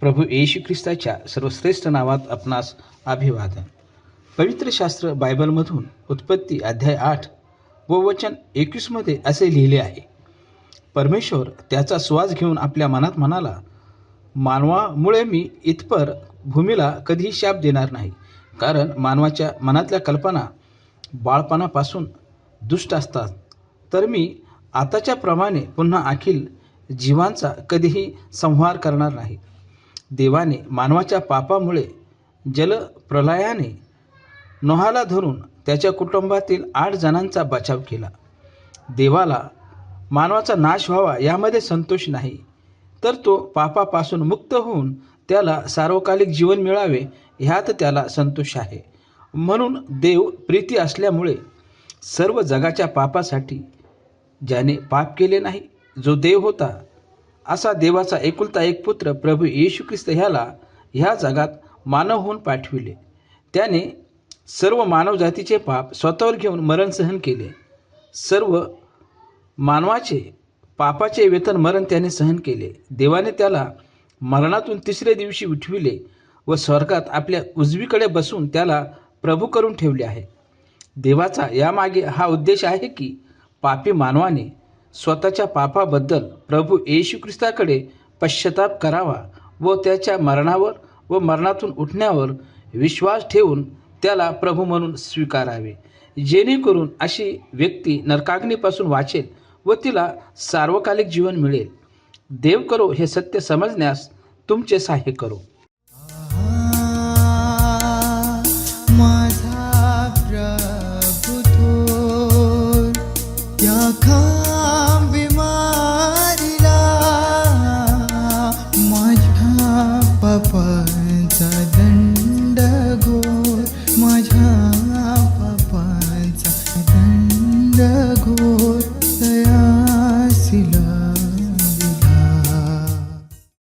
प्रभू येशू ख्रिस्ताच्या सर्वश्रेष्ठ नावात आपणास अभिवादन. पवित्र शास्त्र बायबलमधून उत्पत्ती अध्याय आठ व वचन एकवीसमध्ये असे लिहिले आहे. परमेश्वर त्याचा श्वास घेऊन आपल्या मनात म्हणाला मानवामुळे मी इथपर भूमीला कधीही शाप देणार नाही. कारण मानवाच्या मनातल्या कल्पना बाळपणापासून दुष्ट असतात. तर मी आताच्या प्रमाणे पुन्हा अखिल जीवांचा कधीही संहार करणार नाही. देवाने मानवाच्या पापामुळे जलप्रलयाने नोहाला धरून त्याच्या कुटुंबातील आठ जणांचा बचाव केला. देवाला मानवाचा नाश व्हावा यामध्ये संतोष नाही तर तो पापापासून मुक्त होऊन त्याला सार्वकालिक जीवन मिळावे ह्यात त्याला संतोष आहे. म्हणून देव प्रीती असल्यामुळे सर्व जगाच्या पापासाठी ज्याने पाप केले नाही जो देव होता असा देवाचा एकुलता एक पुत्र प्रभू येशू ख्रिस्त ह्याला ह्या जगात मानव होऊन पाठविले. त्याने सर्व मानवजातीचे पाप स्वतःवर घेऊन मरण सहन केले. सर्व मानवाचे पापाचे वेतन मरण त्याने सहन केले. देवाने त्याला मरणातून तिसऱ्या दिवशी उठविले व स्वर्गात आपल्या उजवीकडे बसून त्याला प्रभू करून ठेवले आहे. देवाचा यामागे हा उद्देश आहे की पापी मानवाने स्वतःच्या पापाबद्दल प्रभू येशू ख्रिस्ताकडे पश्चाताप करावा व त्याच्या मरणावर व मरणातून उठण्यावर विश्वास ठेवून त्याला प्रभू म्हणून स्वीकारावे. जेणेकरून अशी व्यक्ती नरकाग्नीपासून वाचेल व तिला सार्वकालिक जीवन मिळेल. देव करो हे सत्य समजण्यास तुमचे सहाय्य करो. shaka